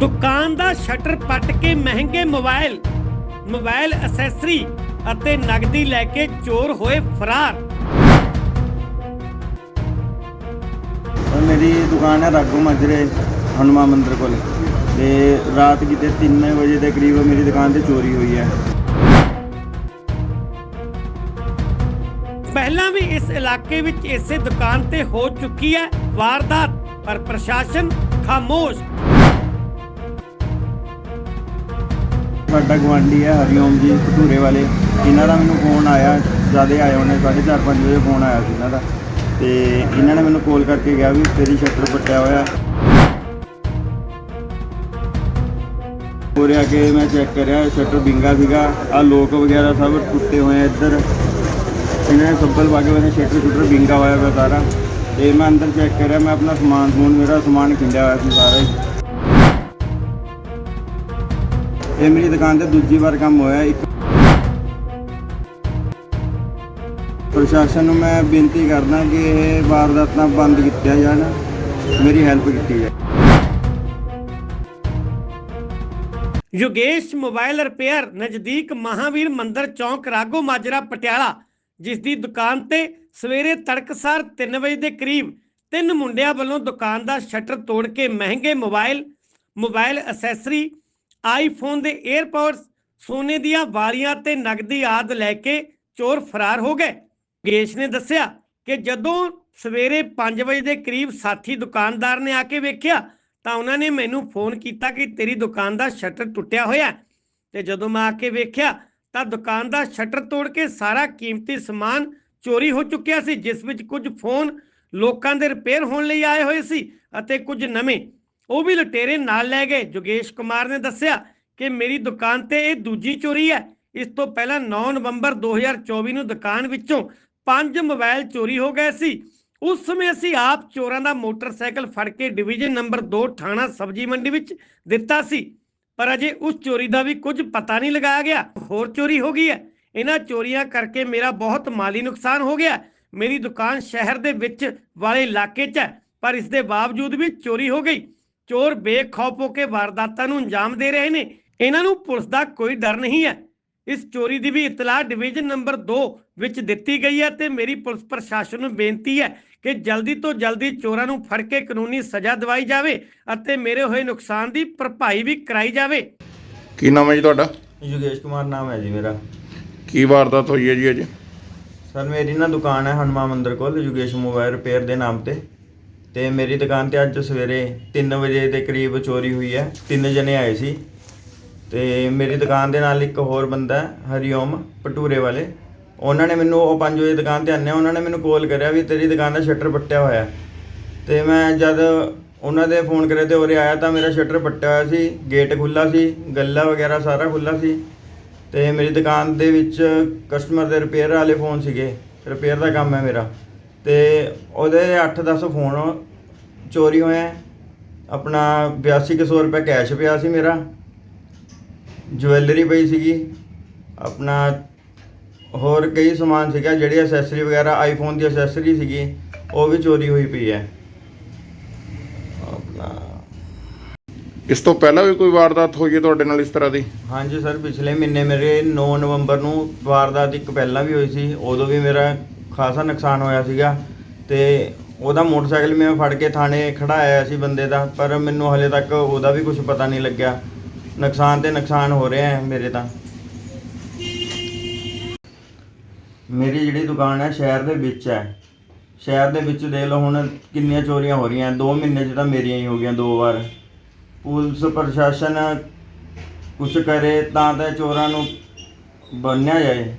ਦੁਕਾਨ ਦਾ ਸ਼ਟਰ ਪੱਟ ਕੇ ਮਹਿੰਗੇ ਮੋਬਾਈਲ ਮੋਬਾਈਲ ਅਸੈਸਰੀ ਅਤੇ ਨਗਦੀ ਲੈ ਕੇ ਚੋਰ ਹੋਏ ਫਰਾਰ। ਮੇਰੀ ਦੁਕਾਨ ਹੈ ਰਾਗੂ ਮਾਜਰੇ ਹਨੂੰਮਾਨ ਮੰਦਿਰ ਕੋਲ। ਤੇ ਰਾਤ ਕਿਤੇ 3 ਵਜੇ ਦੇ ਕਰੀਬ ਮੇਰੀ ਦੁਕਾਨ ਤੇ ਚੋਰੀ ਹੋਈ ਹੈ। ਪਹਿਲਾਂ ਵੀ ਇਸ ਇਲਾਕੇ ਵਿੱਚ ਇਸੇ ਦੁਕਾਨ ਤੇ ਹੋ ਚੁੱਕੀ ਹੈ ਵਾਰਦਾਤ ਪਰ ਪ੍ਰਸ਼ਾਸਨ ਖਾਮੋਸ਼। ਸਾਡਾ ਗਵਾਂਢੀ ਹੈ ਹਰੀਓਮ ਜੀ, ਭਟੂਰੇ ਵਾਲੇ। ਇਹਨਾਂ ਦਾ ਮੈਨੂੰ ਫੋਨ ਆਇਆ, ਜ਼ਿਆਦਾ ਆਏ ਉਹਨੇ 4:30 5 ਵਜੇ ਫੋਨ ਆਇਆ ਸੀ ਇਹਨਾਂ ਦਾ। ਤੇ ਇਹਨਾਂ ਨੇ ਮੈਨੂੰ ਕਾਲ ਕਰਕੇ ਕਿਹਾ ਵੀ ਤੇਰੀ ਸ਼ਟਰ ਪੱਟਿਆ ਹੋਇਆ ਉਰੇ ਆ ਕੇ ਮੈਂ ਚੈੱਕ ਕਰਿਆ ਸ਼ਟਰ ਬਿੰਗਾ ਸੀਗਾ। ਆ ਲੋਕ ਵਗੈਰਾ ਸਭ ਟੁੱਟੇ ਹੋਏ ਆ ਇੱਧਰ। ਇਹਨਾਂ ਨੇ ਸੱਬਲ ਪਾ ਕੇ ਉਹਨੇ ਸ਼ਟਰ ਸ਼ਟਰ ਬਿੰਗਾ ਹੋਇਆ ਪਿਆ ਸਾਰਾ। ਤੇ ਮੈਂ ਅੰਦਰ ਚੈੱਕ ਕਰਿਆ, ਮੈਂ ਆਪਣਾ ਸਮਾਨ ਸਮੂਨ ਮੇਰਾ ਸਮਾਨ ਖਿੰਡਿਆ ਹੋਇਆ ਸੀ ਸਾਰਾ ਇਹ ਮੇਰੀ ਦੁਕਾਨ ਤੇ ਦੂਜੀ ਵਾਰ ਕੰਮ ਹੋਇਆ, ਇੱਕ ਪ੍ਰਸ਼ਾਸਨ ਨੂੰ ਮੈਂ ਬੇਨਤੀ ਕਰਦਾ ਕਿ ਇਹ ਵਾਰਦਾਤਾਂ ਬੰਦ ਕੀਤੀਆਂ ਜਾਣ, ਮੇਰੀ ਹੈਲਪ ਕੀਤੀ ਜਾਏ। ਯੋਗੇਸ਼ ਮੋਬਾਈਲ ਰਿਪੇਅਰ, ਨਜ਼ਦੀਕ ਮਹਾਵੀਰ ਮੰਦਿਰ ਚੌਂਕ ਰਾਗੋ ਮਾਜਰਾ, ਪਟਿਆਲਾ ਜਿਸ ਦੀ ਦੁਕਾਨ ਤੇ ਸਵੇਰੇ ਤੜਕਸਾਰ 3 ਵਜੇ ਦੇ ਕਰੀਬ ਤਿੰਨ ਮੁੰਡਿਆਂ ਵੱਲੋਂ ਦੁਕਾਨ ਦਾ ਸ਼ਟਰ ਤੋੜ ਕੇ ਮਹਿੰਗੇ ਮੋਬਾਈਲ ਮੋਬਾਈਲ ਅਸੈਸਰੀ ਆਈਫੋਨ ਦੇ 에ਅਰਪੋਰਟਸ ਸੋਨੇ ਦੀਆਂ ਵਾਲੀਆਂ ਤੇ ਨਗਦੀ ਆਦ ਲੈ ਕੇ ਚੋਰ ਫਰਾਰ ਹੋ ਗਏ। ਗੇਸ਼ ਨੇ ਦੱਸਿਆ ਕਿ ਜਦੋਂ ਸਵੇਰੇ 5 ਵਜੇ ਦੇ ਕਰੀਬ ਸਾਥੀ ਦੁਕਾਨਦਾਰ ਨੇ ਆ ਕੇ ਵੇਖਿਆ ਤਾਂ ਉਹਨਾਂ ਨੇ ਮੈਨੂੰ ਫੋਨ ਕੀਤਾ ਕਿ ਤੇਰੀ ਦੁਕਾਨ ਦਾ ਸ਼ਟਰ ਟੁੱਟਿਆ ਹੋਇਆ ਤੇ ਜਦੋਂ ਮੈਂ ਆ ਕੇ ਵੇਖਿਆ ਤਾਂ ਦੁਕਾਨ ਦਾ ਸ਼ਟਰ ਤੋੜ ਕੇ ਸਾਰਾ ਕੀਮਤੀ ਸਮਾਨ ਚੋਰੀ ਹੋ ਚੁੱਕਿਆ ਸੀ, ਜਿਸ ਵਿੱਚ ਕੁਝ ਫੋਨ ਲੋਕਾਂ ਦੇ ਰਿਪੇਅਰ ਹੋਣ ਲਈ ਆਏ ਹੋਏ ਸੀ ਅਤੇ ਕੁਝ ਨਵੇਂ ਉਹ ਵੀ ਲੁਟੇਰੇ ਨਾਲ ਲੈ ਗਏ। ਜੋਗੇਸ਼ ਕੁਮਾਰ ਨੇ ਦੱਸਿਆ ਕਿ ਮੇਰੀ ਦੁਕਾਨ ਤੇ ਇਹ ਦੂਜੀ ਚੋਰੀ ਹੈ। ਇਸ ਤੋਂ ਪਹਿਲਾਂ 9 ਨਵੰਬਰ 2024 ਨੂੰ ਦੁਕਾਨ ਵਿੱਚੋਂ ਪੰਜ ਮੋਬਾਈਲ ਚੋਰੀ ਹੋ ਗਏ ਸੀ। ਉਸ ਸਮੇਂ ਅਸੀਂ ਆਪ ਚੋਰਾਂ ਦਾ ਮੋਟਰਸਾਈਕਲ ਫੜ ਕੇ ਡਿਵੀਜ਼ਨ ਨੰਬਰ 2 ਥਾਣਾ ਸਬਜੀ ਮੰਡੀ ਵਿੱਚ ਦਿੱਤਾ ਸੀ। ਪਰ ਅਜੇ ਉਸ ਚੋਰੀ ਦਾ ਵੀ ਕੁਝ ਪਤਾ ਨਹੀਂ ਲਗਾਇਆ ਗਿਆ। ਹੋਰ ਚੋਰੀ ਹੋ ਗਈ ਹੈ। ਇਹਨਾਂ ਚੋਰੀਆਂ ਕਰਕੇ ਮੇਰਾ ਬਹੁਤ ਮਾਲੀ ਨੁਕਸਾਨ ਹੋ ਗਿਆ। ਮੇਰੀ ਦੁਕਾਨ ਸ਼ਹਿਰ ਦੇ ਵਿੱਚ ਵਾਲੇ ਇਲਾਕੇ 'ਚ ਹੈ, ਪਰ ਇਸ ਦੇ ਬਾਵਜੂਦ ਵੀ ਚੋਰੀ ਹੋ ਗਈ। ਚੋਰ ਬੇਖੌਫ ਹੋ ਕੇ ਵਾਰਦਾਤਾਂ ਨੂੰ ਅੰਜਾਮ ਦੇ ਰਹੇ ਨੇ। ਇਹਨਾਂ ਨੂੰ ਪੁਲਿਸ ਦਾ ਕੋਈ ਡਰ ਨਹੀਂ ਹੈ। ਇਸ ਚੋਰੀ ਦੀ ਵੀ ਇਤਲਾਹ ਡਿਵੀਜ਼ਨ ਨੰਬਰ 2 ਵਿੱਚ ਦਿੱਤੀ ਗਈ ਹੈ ਤੇ ਮੇਰੀ ਪੁਲਿਸ ਪ੍ਰਸ਼ਾਸਨ ਨੂੰ ਬੇਨਤੀ ਹੈ ਕਿ ਜਲਦੀ ਤੋਂ ਜਲਦੀ ਚੋਰਾਂ ਨੂੰ ਫੜ ਕੇ ਕਾਨੂੰਨੀ ਸਜ਼ਾ ਦਿਵਾਈ ਜਾਵੇ ਅਤੇ ਮੇਰੇ ਹੋਏ ਨੁਕਸਾਨ ਦੀ ਭਰਪਾਈ ਵੀ ਕਰਾਈ ਜਾਵੇ। ਕੀ ਨਾਮ ਹੈ ਜੀ ਤੁਹਾਡਾ? ਯੋਗੇਸ਼ ਕੁਮਾਰ ਨਾਮ ਹੈ ਜੀ ਮੇਰਾ। ਕੀ ਵਾਰਦਾਤ ਹੋਈ ਹੈ ਜੀ ਅੱਜ? ਸਰ ਮੇਰੀ ਨਾ ਦੁਕਾਨ ਹੈ ਹਨੂੰਮਾਨ ਮੰਦਿਰ ਕੋਲ ਯੋਗੇਸ਼ ਮੋਬਾਈਲ ਰਿਪੇਅਰ ਦੇ ਨਾਮ ਤੇ। ਤੇ ਮੇਰੀ ਦੁਕਾਨ ਤੇ ਅੱਜ ਸਵੇਰੇ 3 ਵਜੇ ਦੇ ਕਰੀਬ ਚੋਰੀ ਹੋਈ ਹੈ। ਤਿੰਨ ਜਣੇ ਆਏ ਸੀ। ਤੇ ਮੇਰੀ ਦੁਕਾਨ ਦੇ ਨਾਲ ਇੱਕ ਹੋਰ ਬੰਦਾ ਹੈ, ਹਰੀਓਮ ਭਟੂਰੇ ਵਾਲੇ। ਉਹਨਾਂ ਨੇ ਮੈਨੂੰ ਉਹ 5 ਵਜੇ ਦੁਕਾਨ ਤੇ ਆਨੇ ਉਹਨਾਂ ਨੇ ਮੈਨੂੰ ਕਾਲ ਕਰਿਆ ਵੀ ਤੇਰੀ ਦੁਕਾਨ ਦਾ ਸ਼ਟਰ ਪੱਟਿਆ ਹੋਇਆ ਹੈ। ਤੇ ਮੈਂ ਜਦ ਉਹਨਾਂ ਦੇ ਫੋਨ ਕਰੇ ਤੇ ਉਰੇ ਆਇਆ ਤਾਂ ਮੇਰਾ ਸ਼ਟਰ ਪੱਟਿਆ ਹੋਇਆ ਸੀ। ਗੇਟ ਖੁੱਲਾ ਸੀ ਗੱਲਾ ਵਗੈਰਾ ਸਾਰਾ ਖੁੱਲਾ ਸੀ। ਤੇ ਮੇਰੀ ਦੁਕਾਨ ਦੇ ਵਿੱਚ ਕਸਟਮਰ ਦੇ ਰਿਪੇਅਰ ਵਾਲੇ ਫੋਨ ਸੀਗੇ। ਰਿਪੇਅਰ ਦਾ ਕੰਮ ਹੈ ਮੇਰਾ। ਤੇ ਉਹਦੇ 8-10 ਫੋਨ ਚੋਰੀ ਹੋਏ। ਆਪਣਾ 8200 ਰੁਪਏ ਕੈਸ਼ ਪਿਆ ਸੀ ਮੇਰਾ। ਜੁਐਲਰੀ ਪਈ ਸੀਗੀ। ਆਪਣਾ ਹੋਰ ਕਈ ਸਮਾਨ ਸੀਗਾ ਜਿਹੜੀ ਅਸੈਸਰੀ ਵਗੈਰਾ ਆਈਫੋਨ ਦੀ ਅਸੈਸਰੀ ਸੀਗੀ ਉਹ ਵੀ ਚੋਰੀ ਹੋਈ ਪਈ ਹੈ। ਆਪਣਾ ਇਸ ਤੋਂ ਪਹਿਲਾਂ ਵੀ ਕੋਈ ਵਾਰਦਾਤ ਹੋਈ ਹੈ ਤੁਹਾਡੇ ਨਾਲ ਇਸ ਤਰ੍ਹਾਂ ਦੀ? ਹਾਂਜੀ ਸਰ ਪਿਛਲੇ ਮਹੀਨੇ ਮੇਰੇ 9 ਨਵੰਬਰ ਨੂੰ ਵਾਰਦਾਤ ਇੱਕ ਪਹਿਲਾਂ ਵੀ ਹੋਈ ਸੀ ਉਦੋਂ ਵੀ ਮੇਰਾ ਖਾਸਾ ਨੁਕਸਾਨ ਹੋਇਆ ਸੀਗਾ ਤੇ ਉਹਦਾ ਮੋਟਰਸਾਈਕਲ ਮੈਂ ਫੜ ਕੇ ਥਾਣੇ ਖੜਾਇਆ ਸੀ ਬੰਦੇ ਦਾ, ਪਰ ਮੈਨੂੰ ਹਲੇ ਤੱਕ ਉਹਦਾ ਵੀ ਕੁਝ ਪਤਾ ਨਹੀਂ ਲੱਗਿਆ। ਨੁਕਸਾਨ ਤੇ ਨੁਕਸਾਨ ਹੋ ਰਿਹਾ ਹੈ ਮੇਰੇ ਤਾਂ। ਮੇਰੀ ਜਿਹੜੀ ਦੁਕਾਨ ਹੈ ਸ਼ਹਿਰ ਦੇ ਵਿੱਚ ਹੈ। ਸ਼ਹਿਰ ਦੇ ਵਿੱਚ ਦੇਖ ਲਓ ਹੁਣ ਕਿੰਨੀਆਂ ਚੋਰੀਆਂ ਹੋ ਰਹੀਆਂ 2 ਮਹੀਨੇ 'ਚ ਤਾਂ ਮੇਰੀਆਂ ਹੀ ਹੋ ਗਈਆਂ ਦੋ ਵਾਰ। ਪੁਲਿਸ ਪ੍ਰਸ਼ਾਸਨ ਕੁਛ ਕਰੇ ਤਾਂ ਤਾਂ ਚੋਰਾਂ ਨੂੰ ਬੰਨਿਆ ਜਾਏ।